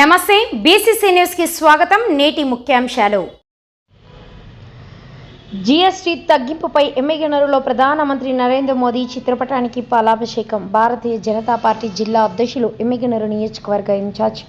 నమస్తే బీసీసీ న్యూస్కి స్వాగతం నేటి ముఖ్యాంశాలు. జీఎస్టీ తగ్గింపుపై ఎమ్మెగనరులో ప్రధానమంత్రి నరేంద్ర మోదీ చిత్రపటానికి పాలాభిషేకం. భారతీయ జనతా పార్టీ జిల్లా అధ్యక్షులు ఎమ్మెగనరు నియోజకవర్గ ఇన్ఛార్జ్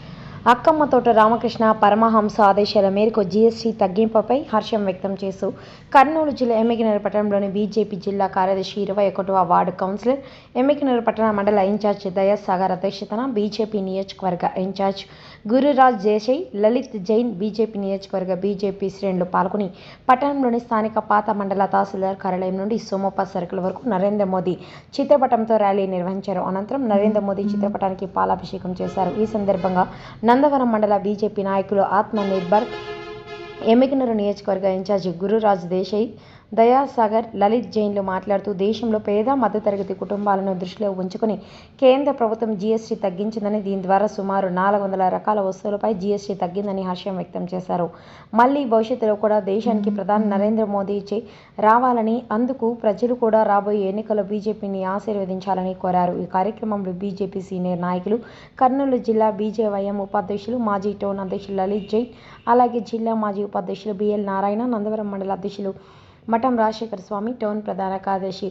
అక్కమ్మ తోట రామకృష్ణ పరమహంస ఆదేశాల మేరకు జీఎస్టీ తగ్గింపుపై హర్షం వ్యక్తం చేస్తూ కర్నూలు జిల్లా ఎమ్మెగినరు పట్టణంలోని బీజేపీ జిల్లా కార్యదర్శి ఇరవై ఒకటవ వార్డు కౌన్సిలర్ ఎమ్మెగినరు పట్టణ మండల ఇన్ఛార్జ్ దయాసాగర్ అధ్యక్షతన బీజేపీ నియోజకవర్గ ఇన్ఛార్జ్ గురురాజ్ దేశాయ్ లలిత్ జైన్ బీజేపీ నియోజకవర్గ బీజేపీ శ్రేణులు పాల్గొని పట్టణంలోని స్థానిక పాత మండల తహసీల్దార్ కార్యాలయం నుండి సోమప్ప సర్కిల్ వరకు నరేంద్ర మోదీ చిత్రపటంతో ర్యాలీ నిర్వహించారు. అనంతరం నరేంద్ర మోదీ చిత్రపటానికి పాలాభిషేకం చేశారు. ఈ సందర్భంగా నందవరం మండల బీజేపీ నాయకులు ఆత్మ నిర్భర్ ఎమ్మికనూరు నియోజకవర్గ ఇన్ఛార్జి గురురాజ్ దేశాయ్ దయాసాగర్ లలిత్ జైన్లు మాట్లాడుతూ దేశంలో పేద మధ్యతరగతి కుటుంబాలను దృష్టిలో ఉంచుకుని కేంద్ర ప్రభుత్వం జీఎస్టీ తగ్గించిందని దీని ద్వారా సుమారు నాలుగు వందల రకాల వస్తువులపై జీఎస్టీ తగ్గిందని హర్షం వ్యక్తం చేశారు. మళ్ళీ భవిష్యత్తులో కూడా దేశానికి ప్రధాని నరేంద్ర మోదీ రావాలని అందుకు ప్రజలు కూడా రాబోయే ఎన్నికల్లో బీజేపీని ఆశీర్వదించాలని కోరారు. ఈ కార్యక్రమంలో బీజేపీ సీనియర్ నాయకులు కర్నూలు జిల్లా బీజేవైఎం ఉపాధ్యక్షులు మాజీ టౌన్ అధ్యక్షులు లలిత్ జైన్ అలాగే జిల్లా మాజీ ఉపాధ్యక్షులు బిఎల్ నారాయణ నందవరం మండల అధ్యక్షులు మఠం రాజశేఖర స్వామి టౌన్ ప్రధాన కార్యదర్శి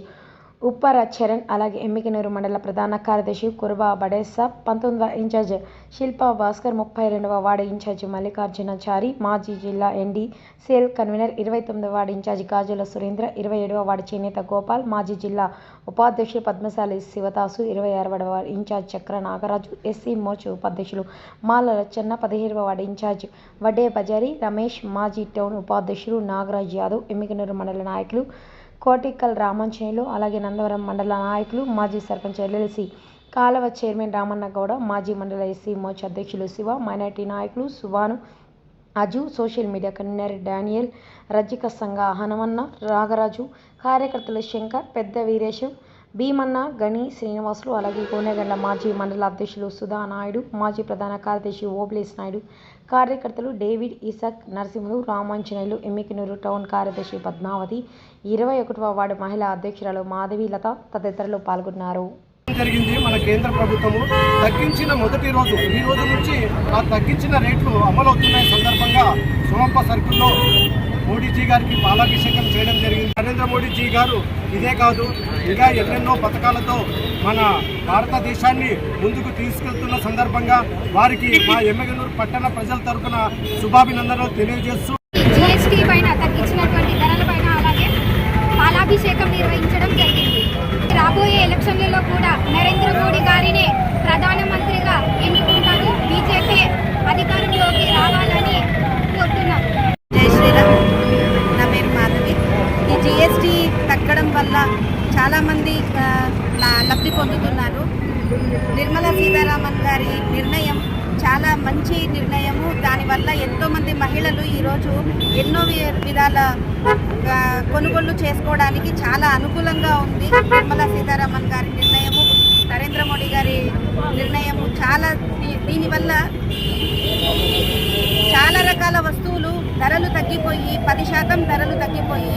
ఉప్పర చరణ్ అలాగే ఎమ్మికనూరు మండల ప్రధాన కార్యదర్శి కుర్బా బడేసా పంతొమ్మిదవ ఇన్ఛార్జ్ శిల్పా భాస్కర్ ముప్పై రెండవ వార్డు ఇన్ఛార్జ్ మల్లికార్జునాచారి మాజీ జిల్లా ఎన్డీ సేల్ కన్వీనర్ ఇరవై తొమ్మిదవ వార్డు ఇన్ఛార్జ్ గాజుల సురేంద్ర ఇరవై ఏడవ వార్డు చేనేత గోపాల్ మాజీ జిల్లా ఉపాధ్యక్షులు పద్మశాలి శివదాసు ఇరవై ఆరవ ward incharge Chakra Nagaraju SC మోర్చు ఉపాధ్యక్షులు మాల రచ్చన్న పదిహేడవ వార్డు ఇన్ఛార్జ్ వడ్డే బజారి రమేష్ మాజీ టౌన్ ఉపాధ్యక్షులు నాగరాజ్ యాదవ్ ఎమ్మికనూరు మండల నాయకులు కోటికల్ రామాంజనేయులు అలాగే నందవరం మండల నాయకులు మాజీ సర్పంచ్ ఎల్ఎల్సి కాలవ చైర్మన్ రామన్న గౌడ మాజీ మండల ఎస్సీ మోర్చ్ అధ్యక్షులు శివ మైనార్టీ నాయకులు సువాను అజు సోషల్ మీడియా కన్వీనర్ డానియల్ రజిక సంఘ హనుమన్న రాగరాజు కార్యకర్తలు శంకర్ పెద్ద వీరేశం భీమన్న గణి శ్రీనివాసులు అలాగే కోనేగండ్ల మాజీ మండల అధ్యక్షులు సుధా నాయుడు మాజీ ప్రధాన కార్యదర్శి ఓబ్లేస్ నాయుడు కార్యకర్తలు David Isaac Narasimhulu Ramanjaneyulu Yemmiganur town కార్యదర్శి పద్మావతి ఇరవై ఒకటవ వార్డు మహిళా అధ్యక్షురాలు మాధవీలత తదితరులు పాల్గొన్నారు. జరిగింది? మన కేంద్ర ప్రభుత్వము తగ్గించిన మొదటి రోజు ఈ రోజు నుంచి ఆ తగ్గించిన రేట్లు అమలవుతున్న సందర్భంగా సోమంప సర్కిల్లో మోడీజీ గారికి పాలాభిషేకం చేయడం జరిగింది. నరేంద్ర మోడీజీ గారు ఇదే కాదు ఇంకా ఎన్నెన్నో పథకాలతో మన భారతదేశాన్ని ముందుకు తీసుకెళ్తున్న సందర్భంగా వారికి మా ఎమ్మెగనూరు పట్టణ ప్రజల తరఫున శుభాభినందనలు తెలియజేస్తూ జిఎస్టీ పైన తగ్గించినటువంటి ధరల పైన అలాగే పాలాభిషేకం నిర్వహించడం జరిగింది. రాబోయే ఎలక్షన్లలో కూడా వల్ల చాలామంది లబ్ధి పొందుతున్నారు. నిర్మలా సీతారామన్ గారి నిర్ణయం చాలా మంచి నిర్ణయము. దానివల్ల ఎంతోమంది మహిళలు ఈరోజు ఎన్నో విధాల కొనుగోళ్ళు చేసుకోవడానికి చాలా అనుకూలంగా ఉంది. నిర్మలా సీతారామన్ గారి నిర్ణయం నరేంద్ర మోడీ గారి నిర్ణయము చాలా దీ- దీనివల్ల చాలా రకాల వస్తువులు ధరలు తగ్గిపోయి పది శాతం ధరలు తగ్గిపోయి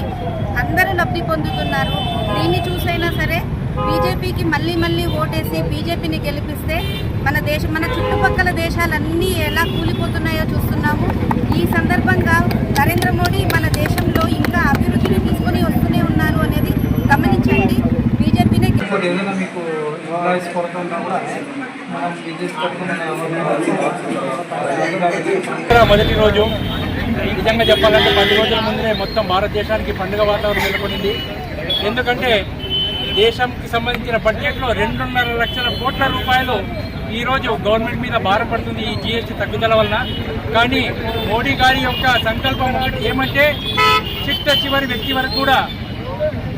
అందరూ లబ్ధి పొందుతున్నారు. దీన్ని చూసైనా సరే బీజేపీకి మళ్ళీ మళ్ళీ ఓటేసి బీజేపీని గెలిపిస్తే మన దేశం మన చుట్టుపక్కల దేశాలన్నీ ఎలా కూలిపోతున్నాయో చూస్తున్నాము. ఈ సందర్భంగా నరేంద్ర మోడీ మన దేశంలో ఇంకా అభివృద్ధిని తీసుకొని వస్తూనే ఉన్నారు అనేది గమనించండి. బీజేపీనే గె- ఇంకోటి ఏదైనా మీకు ఎంప్లాయీస్ కొరత ఉన్నా కూడా మనం బిజినెస్ దసరా మొదటి రోజు నిజంగా చెప్పాలంటే పది రోజుల ముందే మొత్తం భారతదేశానికి పండుగ వాతావరణం నెలకొనింది. ఎందుకంటే దేశంకి సంబంధించిన బడ్జెట్లో రెండున్నర లక్షల కోట్ల రూపాయలు ఈరోజు గవర్నమెంట్ మీద భారపడుతుంది ఈ జీఎస్టీ తగ్గుదల వలన. కానీ మోడీ గారి యొక్క సంకల్పం ఒకటి ఏమంటే చిట్ట చివరి వ్యక్తి వరకు కూడా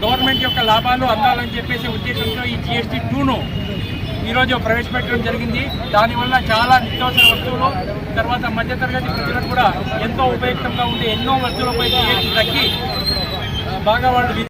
గవర్నమెంట్ యొక్క లాభాలు అందాలని చెప్పేసి ఉద్దేశంతో ఈ జిఎస్టీ టూను ఈరోజు ప్రవేశపెట్టడం జరిగింది. దానివల్ల చాలా నిత్యావసర వస్తువులు తర్వాత మధ్యతరగతి ప్రజలకు కూడా ఎంతో ఉపయుక్తంగా ఉండే ఎన్నో వస్తువులపై తగ్గి బాగా వాళ్ళు